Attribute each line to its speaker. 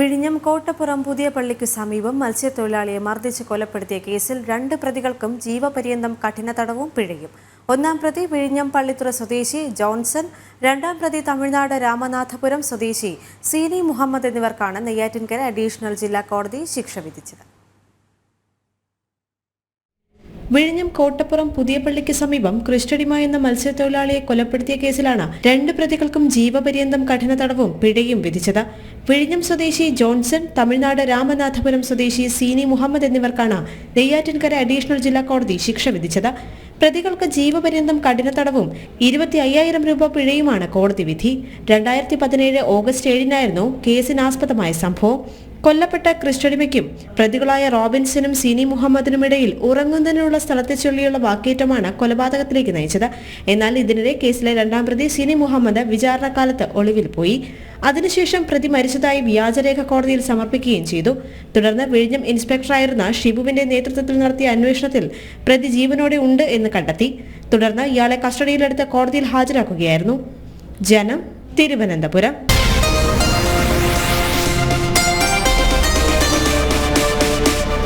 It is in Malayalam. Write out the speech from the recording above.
Speaker 1: വിഴിഞ്ഞം കോട്ടപ്പുറം പുതിയ പള്ളിക്ക് സമീപം മത്സ്യത്തൊഴിലാളിയെ മർദ്ദിച്ച് കൊലപ്പെടുത്തിയ കേസിൽ രണ്ട് പ്രതികൾക്കും ജീവപര്യന്തം കഠിന തടവും പിഴയും. ഒന്നാം പ്രതി പിഴിഞ്ഞം പള്ളിത്തുറ സ്വദേശി ജോൺസൺ രണ്ടാം പ്രതി തമിഴ്നാട് രാമനാഥപുരം സ്വദേശി സീനി മുഹമ്മദ് എന്നിവർക്കാണ് നെയ്യാറ്റിൻകര അഡീഷണൽ ജില്ലാ കോടതി ശിക്ഷ വിധിച്ചത്.
Speaker 2: വിഴിഞ്ഞം കോട്ടപ്പുറം പുതിയ പള്ളിക്ക് സമീപം ക്രിസ്റ്റഡിമ എന്ന മത്സ്യത്തൊഴിലാളിയെ കൊലപ്പെടുത്തിയ കേസിലാണ് രണ്ട് പ്രതികൾക്കും ജീവപര്യന്തം കഠിന തടവും പിഴയും വിധിച്ചത്. വിഴിഞ്ഞം സ്വദേശി ജോൺസൺ തമിഴ്നാട് രാമനാഥപുരം സ്വദേശി സീനി മുഹമ്മദ് എന്നിവർക്കാണ് നെയ്യാറ്റിൻകര അഡീഷണൽ ജില്ലാ കോടതി ശിക്ഷ വിധിച്ചത്. പ്രതികൾക്ക് ജീവപര്യന്തം കഠിന തടവും ഇരുപത്തി അയ്യായിരം രൂപ പിഴയുമാണ് കോടതി വിധി. രണ്ടായിരത്തി പതിനേഴ് ഓഗസ്റ്റ് ഏഴിനായിരുന്നു കേസിനാസ്പദമായ സംഭവം. കൊല്ലപ്പെട്ട ക്രിസ്റ്റഡിമയ്ക്കും പ്രതികളായ റോബിൻസനും സിനി മുഹമ്മദിനും ഇടയിൽ ഉറങ്ങുന്നതിനുള്ള സ്ഥലത്തെ ചൊല്ലിയുള്ള വാക്കേറ്റമാണ് കൊലപാതകത്തിലേക്ക് നയിച്ചത്. എന്നാൽ ഇതിനിടെ കേസിലെ രണ്ടാം പ്രതി സിനി മുഹമ്മദ് വിചാരണക്കാലത്ത് ഒളിവിൽ പോയി. അതിനുശേഷം പ്രതി മരിച്ചതായി വ്യാജരേഖ കോടതിയിൽ സമർപ്പിക്കുകയും ചെയ്തു. തുടർന്ന് വിഴിഞ്ഞം ഇൻസ്പെക്ടറായിരുന്ന ഷിബുവിന്റെ നേതൃത്വത്തിൽ നടത്തിയ അന്വേഷണത്തിൽ പ്രതി ജീവനോടെ ഉണ്ട് എന്ന് കണ്ടെത്തി. തുടർന്ന് ഇയാളെ കസ്റ്റഡിയിലെടുത്ത് കോടതിയിൽ ഹാജരാക്കുകയായിരുന്നു. ജനം തിരുവനന്തപുരം.